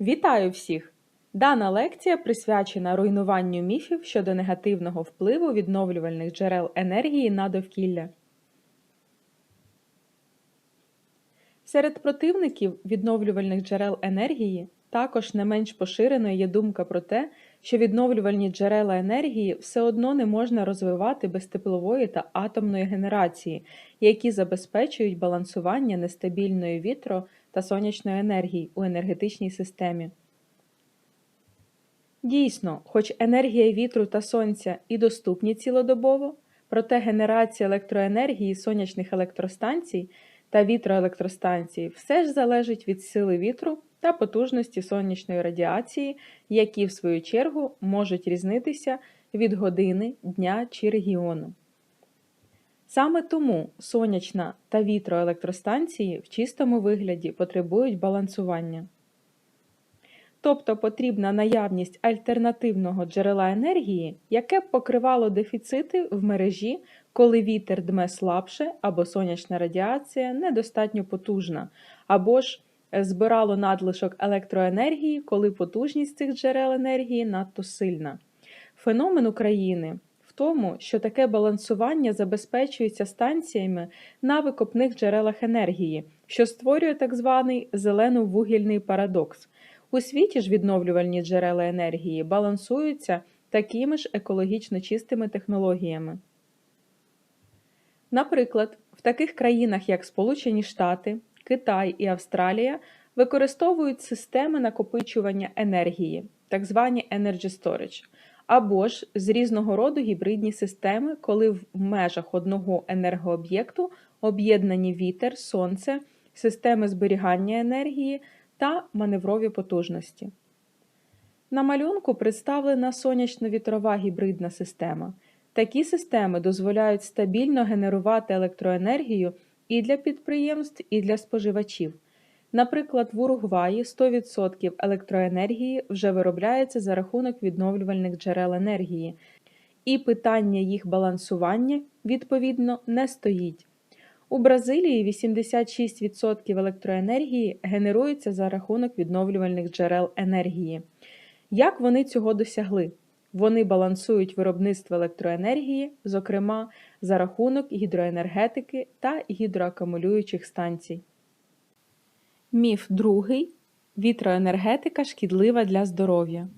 Вітаю всіх! Дана лекція присвячена руйнуванню міфів щодо негативного впливу відновлювальних джерел енергії на довкілля. Серед противників відновлювальних джерел енергії також не менш поширеною є думка про те, що відновлювальні джерела енергії все одно не можна розвивати без теплової та атомної генерації, які забезпечують балансування нестабільної вітро та сонячної енергії у енергетичній системі. Дійсно, хоч енергія вітру та сонця і доступні цілодобово, проте генерація електроенергії сонячних електростанцій та вітроелектростанцій все ж залежить від сили вітру та потужності сонячної радіації, які, в свою чергу, можуть різнитися від години, дня чи регіону. Саме тому сонячна та вітроелектростанції в чистому вигляді потребують балансування. Тобто потрібна наявність альтернативного джерела енергії, яке б покривало дефіцити в мережі, коли вітер дме слабше або сонячна радіація недостатньо потужна, або ж збирало надлишок електроенергії, коли потужність цих джерел енергії надто сильна. Феномен України тому, що таке балансування забезпечується станціями на викопних джерелах енергії, що створює так званий зелено-вугільний парадокс. У світі ж відновлювальні джерела енергії балансуються такими ж екологічно чистими технологіями. Наприклад, в таких країнах, як Сполучені Штати, Китай і Австралія, використовують системи накопичування енергії, так звані Energy Storage, або ж з різного роду гібридні системи, коли в межах одного енергооб'єкту об'єднані вітер, сонце, системи зберігання енергії та маневрові потужності. На малюнку представлена сонячно-вітрова гібридна система. Такі системи дозволяють стабільно генерувати електроенергію і для підприємств, і для споживачів. Наприклад, в Уругваї 100% електроенергії вже виробляється за рахунок відновлювальних джерел енергії, і питання їх балансування, відповідно, не стоїть. У Бразилії 86% електроенергії генерується за рахунок відновлювальних джерел енергії. Як вони цього досягли? Вони балансують виробництво електроенергії, зокрема за рахунок гідроенергетики та гідроакумулюючих станцій. Міф другий. Вітроенергетика шкідлива для здоров'я.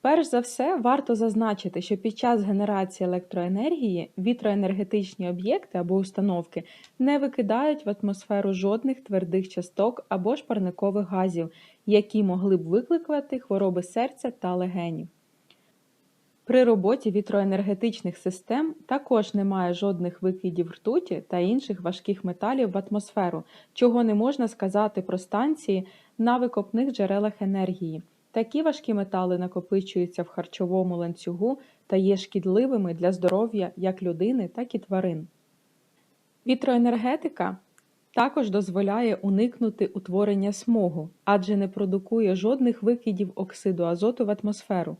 Перш за все, варто зазначити, що під час генерації електроенергії вітроенергетичні об'єкти або установки не викидають в атмосферу жодних твердих часток або ж парникових газів, які могли б викликати хвороби серця та легенів. При роботі вітроенергетичних систем також немає жодних викидів ртуті та інших важких металів в атмосферу, чого не можна сказати про станції на викопних джерелах енергії. Такі важкі метали накопичуються в харчовому ланцюгу та є шкідливими для здоров'я як людини, так і тварин. Вітроенергетика також дозволяє уникнути утворення смогу, адже не продукує жодних викидів оксиду азоту в атмосферу.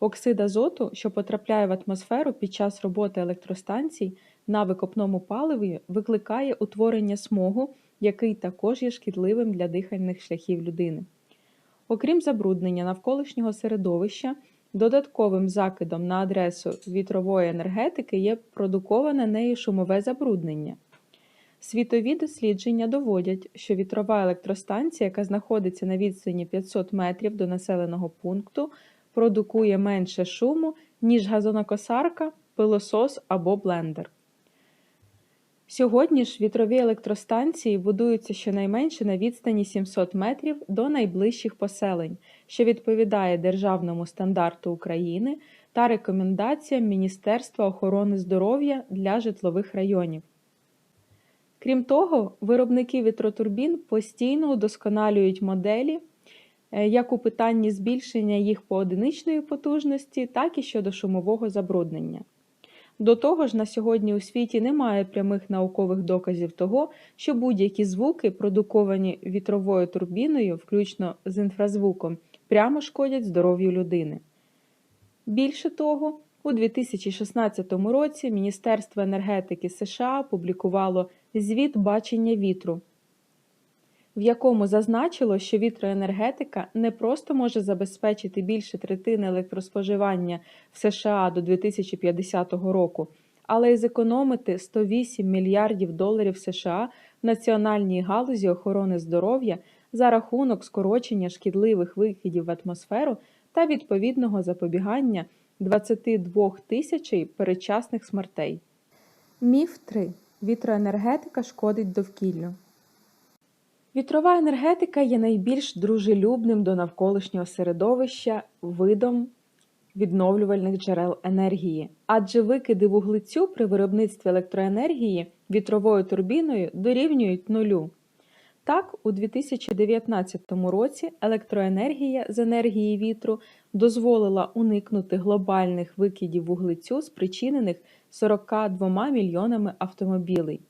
Оксид азоту, що потрапляє в атмосферу під час роботи електростанцій на викопному паливі, викликає утворення смогу, який також є шкідливим для дихальних шляхів людини. Окрім забруднення навколишнього середовища, додатковим закидом на адресу вітрової енергетики є продуковане нею шумове забруднення. Світові дослідження доводять, що вітрова електростанція, яка знаходиться на відстані 500 метрів до населеного пункту, продукує менше шуму, ніж газонокосарка, пилосос або блендер. Сьогодні ж вітрові електростанції будуються щонайменше на відстані 700 метрів до найближчих поселень, що відповідає державному стандарту України та рекомендаціям Міністерства охорони здоров'я для житлових районів. Крім того, виробники вітротурбін постійно удосконалюють моделі як у питанні збільшення їх поодиничної потужності, так і щодо шумового забруднення. До того ж, на сьогодні у світі немає прямих наукових доказів того, що будь-які звуки, продуковані вітровою турбіною, включно з інфразвуком, прямо шкодять здоров'ю людини. Більше того, у 2016 році Міністерство енергетики США публікувало звіт бачення вітру, в якому зазначило, що вітроенергетика не просто може забезпечити більше третини електроспоживання в США до 2050 року, але й зекономити 108 мільярдів доларів США в національній галузі охорони здоров'я за рахунок скорочення шкідливих викидів в атмосферу та відповідного запобігання 22 тисячі передчасних смертей. Міф 3. Вітроенергетика шкодить довкіллю. Вітрова енергетика є найбільш дружелюбним до навколишнього середовища видом відновлювальних джерел енергії, адже викиди вуглецю при виробництві електроенергії вітровою турбіною дорівнюють нулю. Так, у 2019 році електроенергія з енергії вітру дозволила уникнути глобальних викидів вуглецю, спричинених 42 мільйонами автомобілей.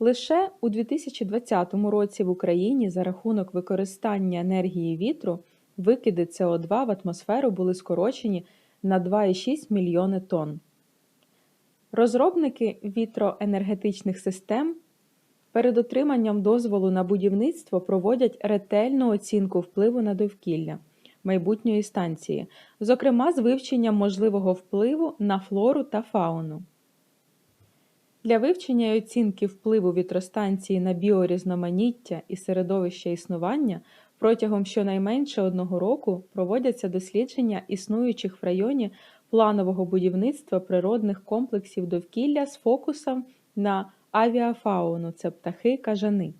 Лише у 2020 році в Україні за рахунок використання енергії вітру викиди СО2 в атмосферу були скорочені на 2,6 мільйони тонн. Розробники вітроенергетичних систем перед отриманням дозволу на будівництво проводять ретельну оцінку впливу на довкілля майбутньої станції, зокрема з вивченням можливого впливу на флору та фауну. Для вивчення і оцінки впливу вітростанції на біорізноманіття і середовище існування протягом щонайменше одного року проводяться дослідження існуючих в районі планового будівництва природних комплексів довкілля з фокусом на авіафауну це птахи кажани.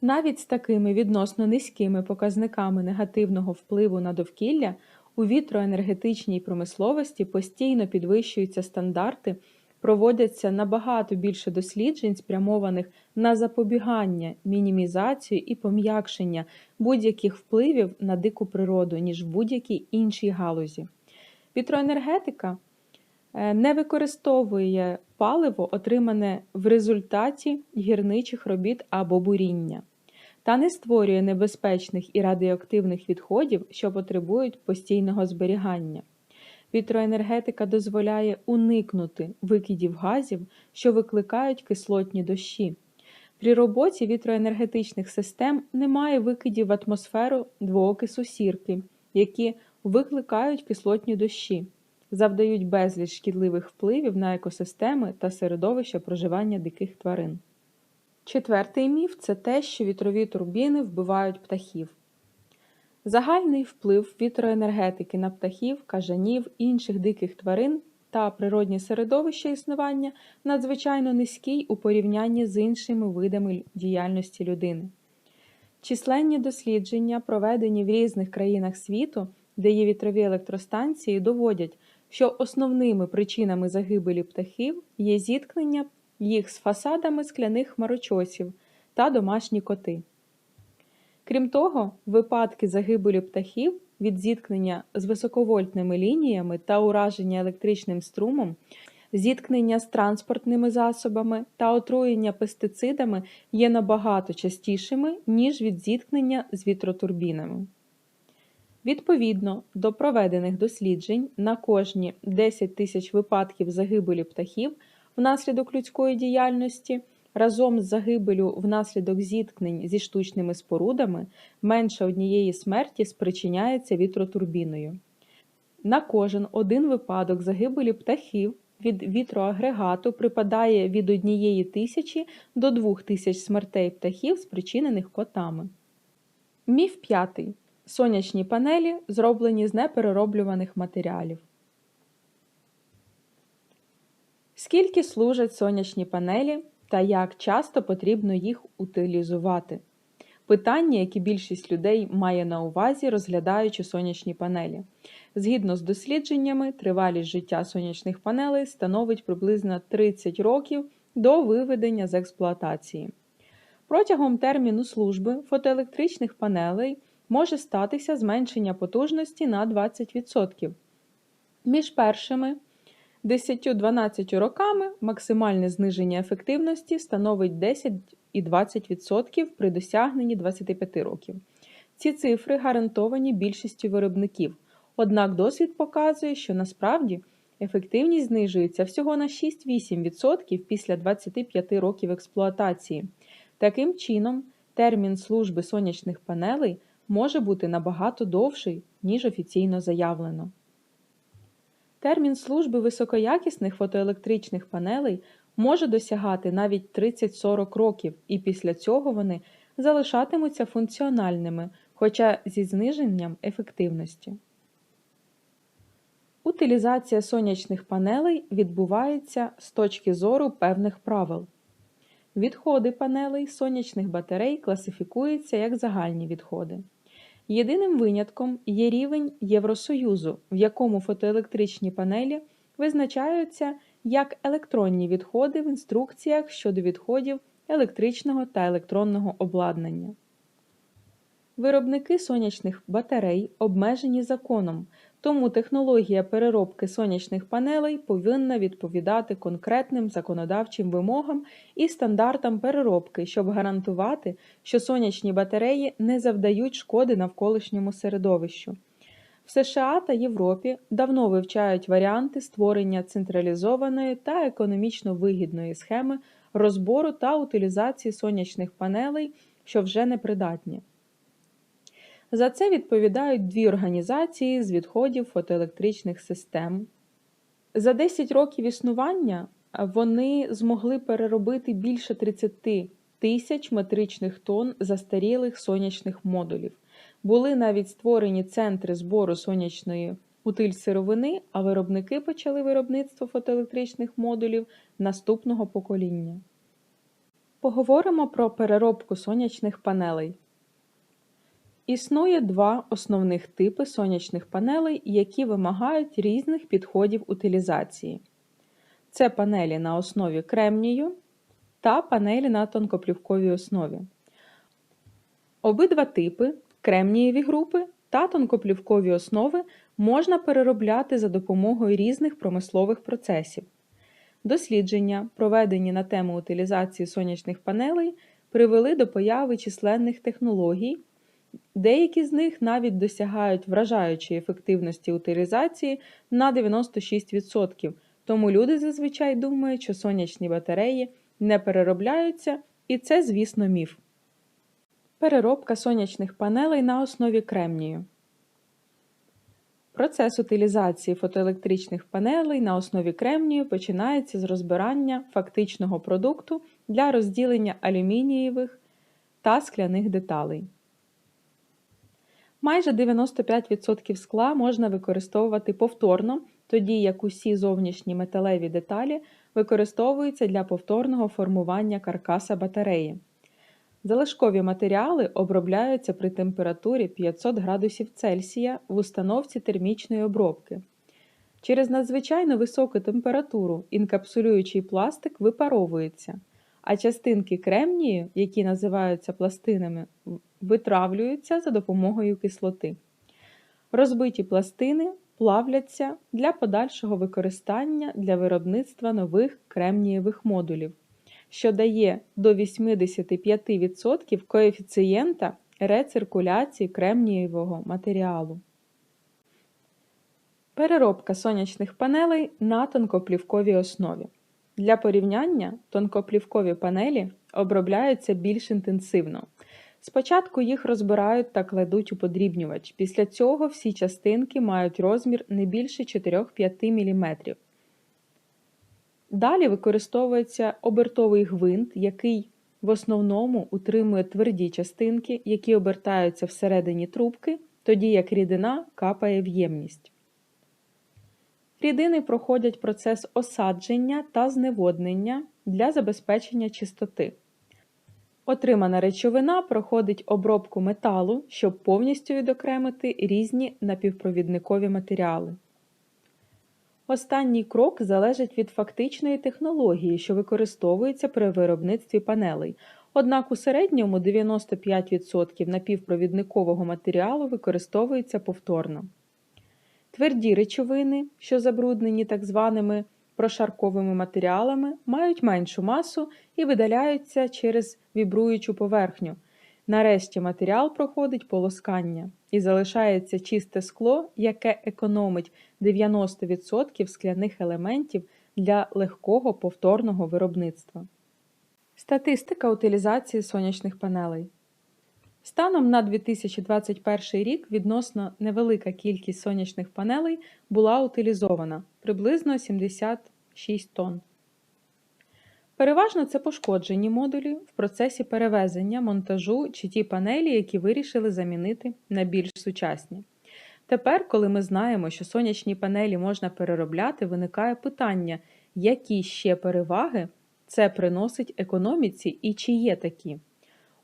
Навіть з такими відносно низькими показниками негативного впливу на довкілля у вітроенергетичній промисловості постійно підвищуються стандарти проводяться набагато більше досліджень, спрямованих на запобігання, мінімізацію і пом'якшення будь-яких впливів на дику природу, ніж в будь-якій іншій галузі. Вітроенергетика е, не використовує паливо, отримане в результаті гірничих робіт або буріння, та не створює небезпечних і радіоактивних відходів, що потребують постійного зберігання. Вітроенергетика дозволяє уникнути викидів газів, що викликають кислотні дощі. При роботі вітроенергетичних систем немає викидів в атмосферу двоокису сірки, які викликають кислотні дощі, завдають безліч шкідливих впливів на екосистеми та середовище проживання диких тварин. Четвертий міф це те, що вітрові турбіни вбивають птахів. Загальний вплив вітроенергетики на птахів, кажанів, інших диких тварин та природні середовища існування надзвичайно низький у порівнянні з іншими видами діяльності людини. Численні дослідження, проведені в різних країнах світу, де є вітрові електростанції, доводять, що основними причинами загибелі птахів є зіткнення їх з фасадами скляних хмарочосів та домашні коти. Крім того, випадки загибелі птахів від зіткнення з високовольтними лініями та ураження електричним струмом, зіткнення з транспортними засобами та отруєння пестицидами є набагато частішими, ніж від зіткнення з вітротурбінами. Відповідно до проведених досліджень на кожні 10 тисяч випадків загибелі птахів внаслідок людської діяльності разом з загибелю внаслідок зіткнень зі штучними спорудами менше однієї смерті спричиняється вітротурбіною. На кожен один випадок загибелі птахів від вітроагрегату припадає від однієї тисячі до двох тисяч смертей птахів, спричинених котами. Міф п'ятий. Сонячні панелі зроблені з неперероблюваних матеріалів. Скільки служать сонячні панелі та як часто потрібно їх утилізувати. Питання, які більшість людей має на увазі, розглядаючи сонячні панелі. Згідно з дослідженнями, тривалість життя сонячних панелей становить приблизно 30 років до виведення з експлуатації. Протягом терміну служби фотоелектричних панелей може статися зменшення потужності на 20%. Між першими 10-12 роками максимальне зниження ефективності становить 10 і 20% при досягненні 25 років. Ці цифри гарантовані більшістю виробників, однак досвід показує, що насправді ефективність знижується всього на 6-8% після 25 років експлуатації. Таким чином, термін служби сонячних панелей може бути набагато довший, ніж офіційно заявлено. Термін служби високоякісних фотоелектричних панелей може досягати навіть 30-40 років, і після цього вони залишатимуться функціональними, хоча зі зниженням ефективності. Утилізація сонячних панелей відбувається з точки зору певних правил. Відходи панелей сонячних батарей класифікуються як загальні відходи. Єдиним винятком є рівень Євросоюзу, в якому фотоелектричні панелі визначаються як електронні відходи в інструкціях щодо відходів електричного та електронного обладнання. Виробники сонячних батарей обмежені законом, тому технологія переробки сонячних панелей повинна відповідати конкретним законодавчим вимогам і стандартам переробки, щоб гарантувати, що сонячні батареї не завдають шкоди навколишньому середовищу. В США та Європі давно вивчають варіанти створення централізованої та економічно вигідної схеми розбору та утилізації сонячних панелей, що вже непридатні. За це відповідають дві організації з відходів фотоелектричних систем. За 10 років існування вони змогли переробити більше 30 тисяч метричних тонн застарілих сонячних модулів. Були навіть створені центри збору сонячної утиль-сировини, а виробники почали виробництво фотоелектричних модулів наступного покоління. Поговоримо про переробку сонячних панелей. Існує два основних типи сонячних панелей, які вимагають різних підходів утилізації. Це панелі на основі кремнію та панелі на тонкоплівковій основі. Обидва типи кремнієві групи та тонкоплівкові основи можна переробляти за допомогою різних промислових процесів. Дослідження, проведені на тему утилізації сонячних панелей, привели до появи численних технологій. Деякі з них навіть досягають вражаючої ефективності утилізації на 96%, тому люди зазвичай думають, що сонячні батареї не переробляються, і це, звісно, міф. Переробка сонячних панелей на основі кремнію. Процес утилізації фотоелектричних панелей на основі кремнію починається з розбирання фактичного продукту для розділення алюмінієвих та скляних деталей. Майже 95% скла можна використовувати повторно, тоді як усі зовнішні металеві деталі використовуються для повторного формування каркаса батареї. Залишкові матеріали обробляються при температурі 500 градусів Цельсія в установці термічної обробки. Через надзвичайно високу температуру інкапсулюючий пластик випаровується, а частинки кремнію, які називаються пластинами, витравлюються за допомогою кислоти. Розбиті пластини плавляться для подальшого використання для виробництва нових кремнієвих модулів що дає до 85% коефіцієнта рециркуляції кремнієвого матеріалу. Переробка сонячних панелей на тонкоплівковій основі. Для порівняння тонкоплівкові панелі обробляються більш інтенсивно. Спочатку їх розбирають та кладуть у подрібнювач. Після цього всі частинки мають розмір не більше 4-5 мм. Далі використовується обертовий гвинт, який в основному утримує тверді частинки, які обертаються всередині трубки, тоді як рідина капає в ємність. Рідини проходять процес осадження та зневоднення для забезпечення чистоти. Отримана речовина проходить обробку металу, щоб повністю відокремити різні напівпровідникові матеріали. Останній крок залежить від фактичної технології, що використовується при виробництві панелей. Однак у середньому 95% напівпровідникового матеріалу використовується повторно. Тверді речовини, що забруднені так званими прошарковими матеріалами, мають меншу масу і видаляються через вібруючу поверхню. Нарешті матеріал проходить полоскання і залишається чисте скло, яке економить 90% скляних елементів для легкого повторного виробництва. Статистика утилізації сонячних панелей. Станом на 2021 рік відносно невелика кількість сонячних панелей була утилізована приблизно 76 тонн. Переважно це пошкоджені модулі в процесі перевезення, монтажу чи ті панелі, які вирішили замінити на більш сучасні. Тепер, коли ми знаємо, що сонячні панелі можна переробляти, виникає питання, які ще переваги це приносить економіці і чи є такі.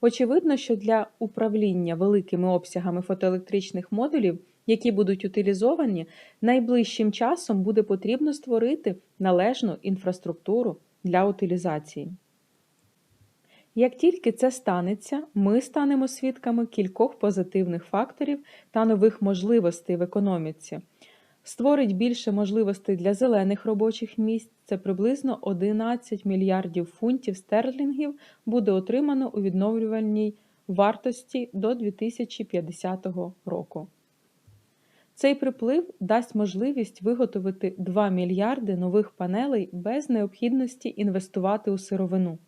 Очевидно, що для управління великими обсягами фотоелектричних модулів, які будуть утилізовані, найближчим часом буде потрібно створити належну інфраструктуру для утилізації. Як тільки це станеться, ми станемо свідками кількох позитивних факторів та нових можливостей в економіці. Створить більше можливостей для зелених робочих місць, це приблизно 11 мільярдів фунтів стерлінгів буде отримано у відновлювальній вартості до 2050 року. Цей приплив дасть можливість виготовити 2 мільярди нових панелей без необхідності інвестувати у сировину.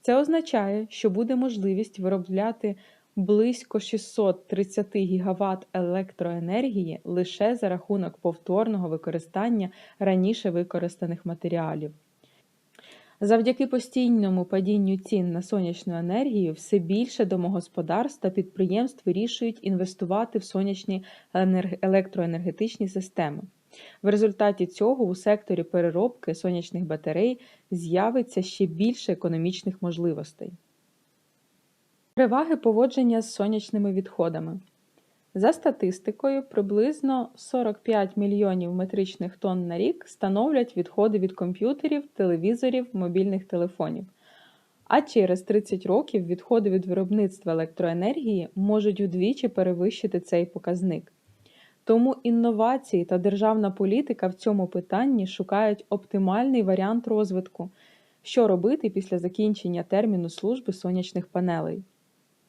Це означає, що буде можливість виробляти близько 630 ГВт електроенергії лише за рахунок повторного використання раніше використаних матеріалів. Завдяки постійному падінню цін на сонячну енергію все більше домогосподарств та підприємств вирішують інвестувати в сонячні електроенергетичні системи. В результаті цього у секторі переробки сонячних батарей з'явиться ще більше економічних можливостей. Переваги поводження з сонячними відходами. За статистикою, приблизно 45 мільйонів метричних тонн на рік становлять відходи від комп'ютерів, телевізорів, мобільних телефонів. А через 30 років відходи від виробництва електроенергії можуть удвічі перевищити цей показник. Тому інновації та державна політика в цьому питанні шукають оптимальний варіант розвитку, що робити після закінчення терміну служби сонячних панелей.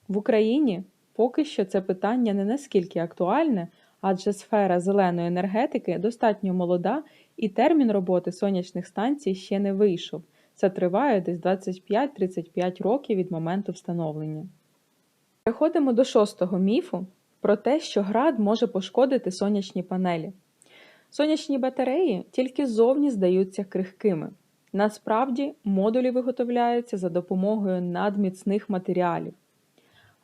В Україні поки що це питання не наскільки актуальне, адже сфера зеленої енергетики достатньо молода і термін роботи сонячних станцій ще не вийшов. Це триває десь 25-35 років від моменту встановлення. Переходимо до шостого міфу про те, що град може пошкодити сонячні панелі. Сонячні батареї тільки зовні здаються крихкими. Насправді, модулі виготовляються за допомогою надміцних матеріалів.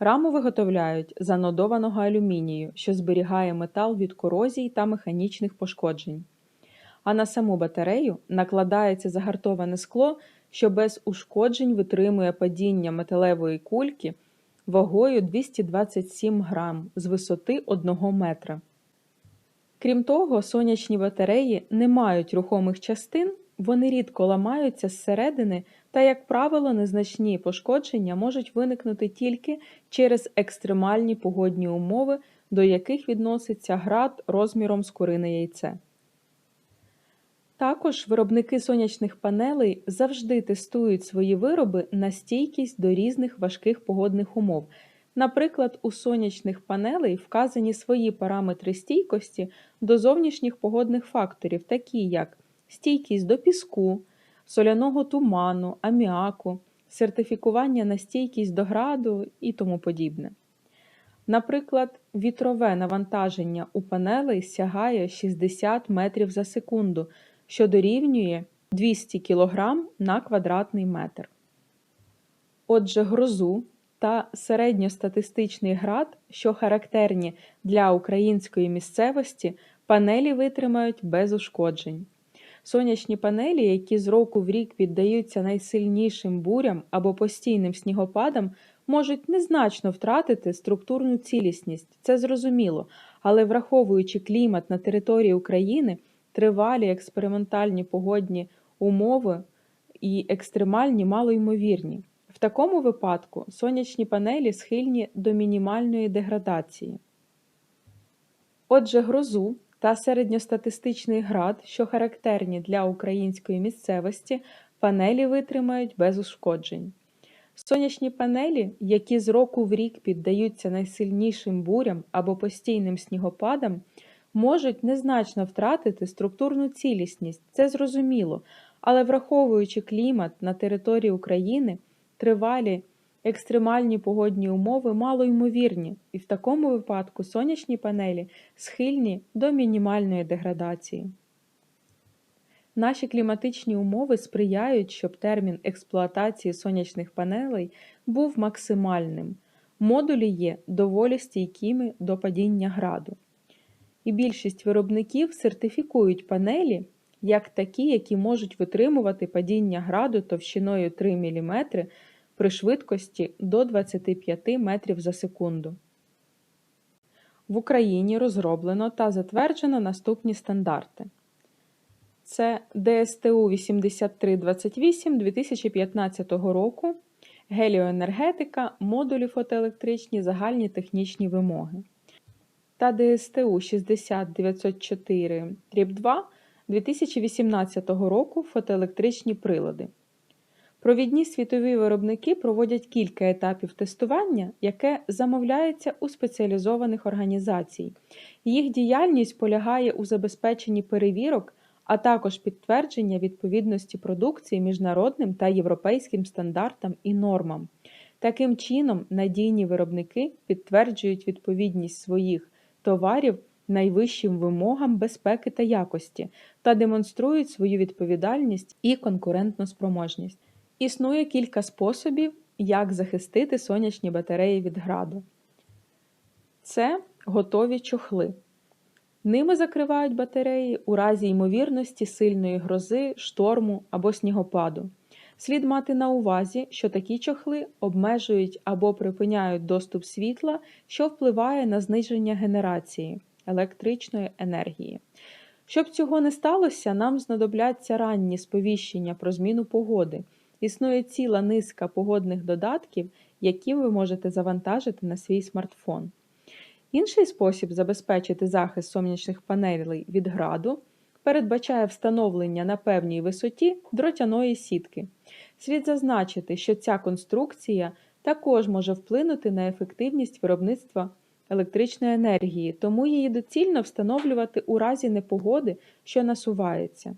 Раму виготовляють з анодованого алюмінію, що зберігає метал від корозій та механічних пошкоджень. А на саму батарею накладається загартоване скло, що без ушкоджень витримує падіння металевої кульки вагою 227 грам з висоти 1 метра. Крім того, сонячні батареї не мають рухомих частин, вони рідко ламаються зсередини та, як правило, незначні пошкодження можуть виникнути тільки через екстремальні погодні умови, до яких відноситься град розміром з курине яйце. Також виробники сонячних панелей завжди тестують свої вироби на стійкість до різних важких погодних умов. Наприклад, у сонячних панелей вказані свої параметри стійкості до зовнішніх погодних факторів, такі як стійкість до піску, соляного туману, аміаку, сертифікування на стійкість до граду і тому подібне. Наприклад, вітрове навантаження у панелей сягає 60 метрів за секунду що дорівнює 200 кг на квадратний метр. Отже, грозу та середньостатистичний град, що характерні для української місцевості, панелі витримають без ушкоджень. Сонячні панелі, які з року в рік піддаються найсильнішим бурям або постійним снігопадам, можуть незначно втратити структурну цілісність, це зрозуміло, але враховуючи клімат на території України, тривалі експериментальні погодні умови і екстремальні малоймовірні. В такому випадку сонячні панелі схильні до мінімальної деградації. Отже, грозу та середньостатистичний град, що характерні для української місцевості, панелі витримають без ушкоджень. Сонячні панелі, які з року в рік піддаються найсильнішим бурям або постійним снігопадам, можуть незначно втратити структурну цілісність, це зрозуміло, але враховуючи клімат на території України, тривалі Екстремальні погодні умови малоймовірні, і в такому випадку сонячні панелі схильні до мінімальної деградації. Наші кліматичні умови сприяють, щоб термін експлуатації сонячних панелей був максимальним. Модулі є доволі стійкими до падіння граду. І більшість виробників сертифікують панелі як такі, які можуть витримувати падіння граду товщиною 3 мм при швидкості до 25 метрів за секунду. В Україні розроблено та затверджено наступні стандарти. Це ДСТУ 8328 2015 року, геліоенергетика, модулі фотоелектричні, загальні технічні вимоги. Та ДСТУ 60904 2 2018 року фотоелектричні прилади. Провідні світові виробники проводять кілька етапів тестування, яке замовляється у спеціалізованих організацій. Їх діяльність полягає у забезпеченні перевірок, а також підтвердження відповідності продукції міжнародним та європейським стандартам і нормам. Таким чином, надійні виробники підтверджують відповідність своїх товарів найвищим вимогам безпеки та якості та демонструють свою відповідальність і конкурентну спроможність. Існує кілька способів, як захистити сонячні батареї від граду. Це готові чохли. Ними закривають батареї у разі ймовірності сильної грози, шторму або снігопаду. Слід мати на увазі, що такі чохли обмежують або припиняють доступ світла, що впливає на зниження генерації електричної енергії. Щоб цього не сталося, нам знадобляться ранні сповіщення про зміну погоди. Існує ціла низка погодних додатків, які ви можете завантажити на свій смартфон. Інший спосіб забезпечити захист сонячних панелей від граду передбачає встановлення на певній висоті дротяної сітки. Слід зазначити, що ця конструкція також може вплинути на ефективність виробництва електричної енергії, тому її доцільно встановлювати у разі непогоди, що насувається.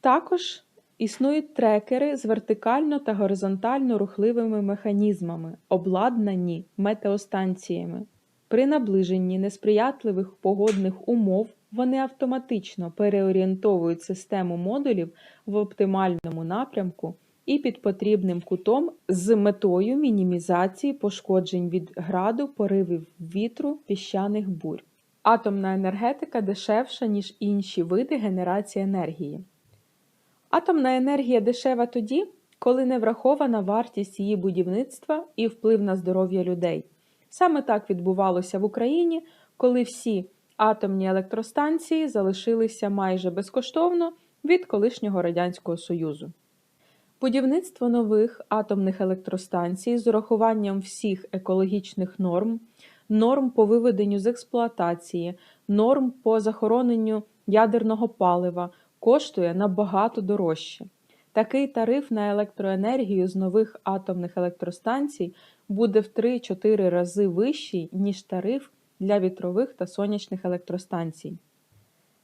Також існують трекери з вертикально та горизонтально рухливими механізмами, обладнані метеостанціями. При наближенні несприятливих погодних умов вони автоматично переорієнтовують систему модулів в оптимальному напрямку і під потрібним кутом з метою мінімізації пошкоджень від граду, поривів вітру, піщаних бурь. Атомна енергетика дешевша, ніж інші види генерації енергії. Атомна енергія дешева тоді, коли не врахована вартість її будівництва і вплив на здоров'я людей. Саме так відбувалося в Україні, коли всі атомні електростанції залишилися майже безкоштовно від колишнього Радянського Союзу. Будівництво нових атомних електростанцій з урахуванням всіх екологічних норм, норм по виведенню з експлуатації, норм по захороненню ядерного палива коштує набагато дорожче. Такий тариф на електроенергію з нових атомних електростанцій буде в 3-4 рази вищий, ніж тариф для вітрових та сонячних електростанцій.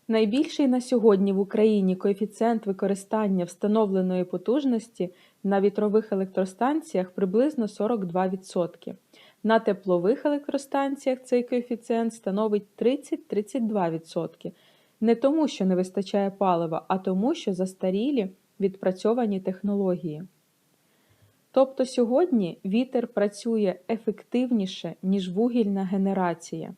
Найбільший на сьогодні в Україні коефіцієнт використання встановленої потужності на вітрових електростанціях приблизно 42%. На теплових електростанціях цей коефіцієнт становить 30-32%. Не тому, що не вистачає палива, а тому, що застарілі відпрацьовані технології. Тобто сьогодні вітер працює ефективніше, ніж вугільна генерація.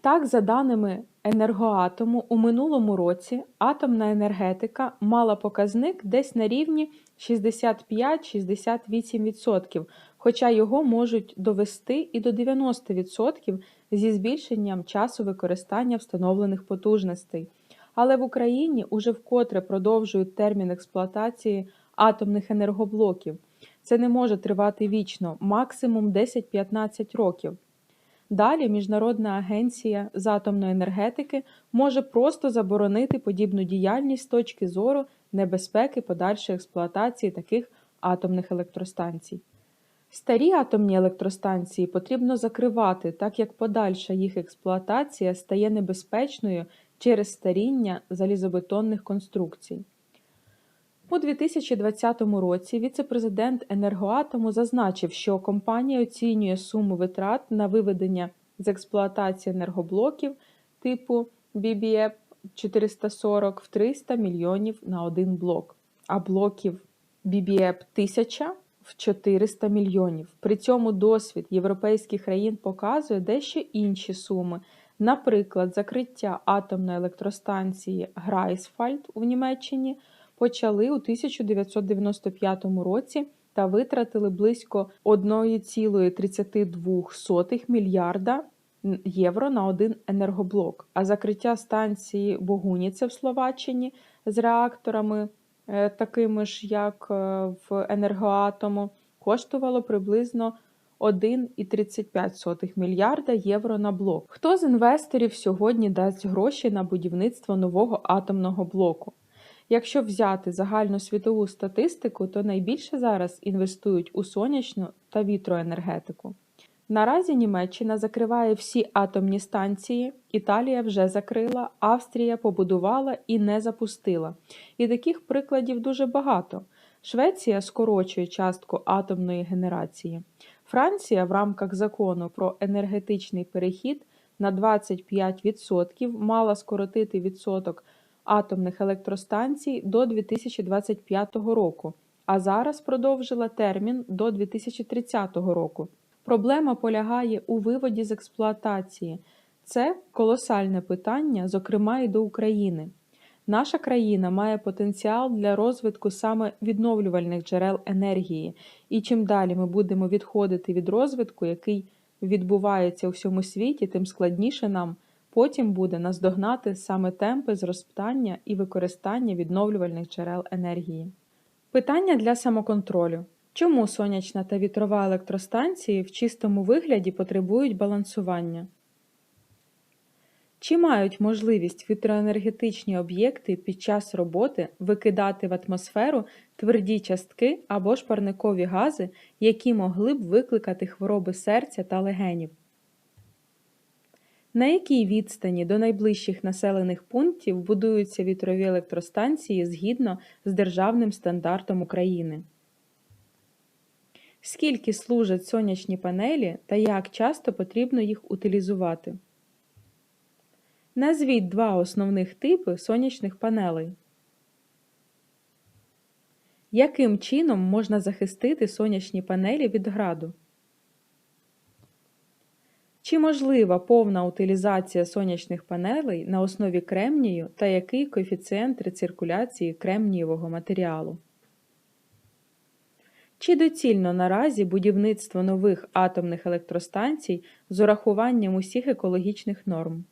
Так, за даними енергоатому, у минулому році атомна енергетика мала показник десь на рівні 65-68%, хоча його можуть довести і до 90% зі збільшенням часу використання встановлених потужностей. Але в Україні уже вкотре продовжують термін експлуатації атомних енергоблоків. Це не може тривати вічно, максимум 10-15 років. Далі Міжнародна агенція з атомної енергетики може просто заборонити подібну діяльність з точки зору небезпеки подальшої експлуатації таких атомних електростанцій. Старі атомні електростанції потрібно закривати, так як подальша їх експлуатація стає небезпечною через старіння залізобетонних конструкцій. У 2020 році віце-президент Енергоатому зазначив, що компанія оцінює суму витрат на виведення з експлуатації енергоблоків типу BBEP 440 в 300 мільйонів на один блок, а блоків BBEP 1000 в 400 мільйонів. При цьому досвід європейських країн показує дещо інші суми. Наприклад, закриття атомної електростанції Грайсфальд у Німеччині почали у 1995 році та витратили близько 1,32 мільярда євро на один енергоблок. А закриття станції Богуніце в Словаччині з реакторами, такими ж як е, в енергоатому, коштувало приблизно 1,35 мільярда євро на блок. Хто з інвесторів сьогодні дасть гроші на будівництво нового атомного блоку? Якщо взяти загальну світову статистику, то найбільше зараз інвестують у сонячну та вітроенергетику. Наразі Німеччина закриває всі атомні станції, Італія вже закрила, Австрія побудувала і не запустила. І таких прикладів дуже багато. Швеція скорочує частку атомної генерації. Франція в рамках закону про енергетичний перехід на 25% мала скоротити відсоток атомних електростанцій до 2025 року, а зараз продовжила термін до 2030 року. Проблема полягає у виводі з експлуатації. Це колосальне питання, зокрема і до України. Наша країна має потенціал для розвитку саме відновлювальних джерел енергії, і чим далі ми будемо відходити від розвитку, який відбувається у всьому світі, тим складніше нам потім буде наздогнати саме темпи зростання і використання відновлювальних джерел енергії. Питання для самоконтролю. Чому сонячна та вітрова електростанції в чистому вигляді потребують балансування? Чи мають можливість вітроенергетичні об'єкти під час роботи викидати в атмосферу тверді частки або ж парникові гази, які могли б викликати хвороби серця та легенів? На якій відстані до найближчих населених пунктів будуються вітрові електростанції згідно з державним стандартом України? Скільки служать сонячні панелі та як часто потрібно їх утилізувати? Назвіть два основних типи сонячних панелей. Яким чином можна захистити сонячні панелі від граду? Чи можлива повна утилізація сонячних панелей на основі кремнію та який коефіцієнт рециркуляції кремнієвого матеріалу? Чи доцільно наразі будівництво нових атомних електростанцій з урахуванням усіх екологічних норм?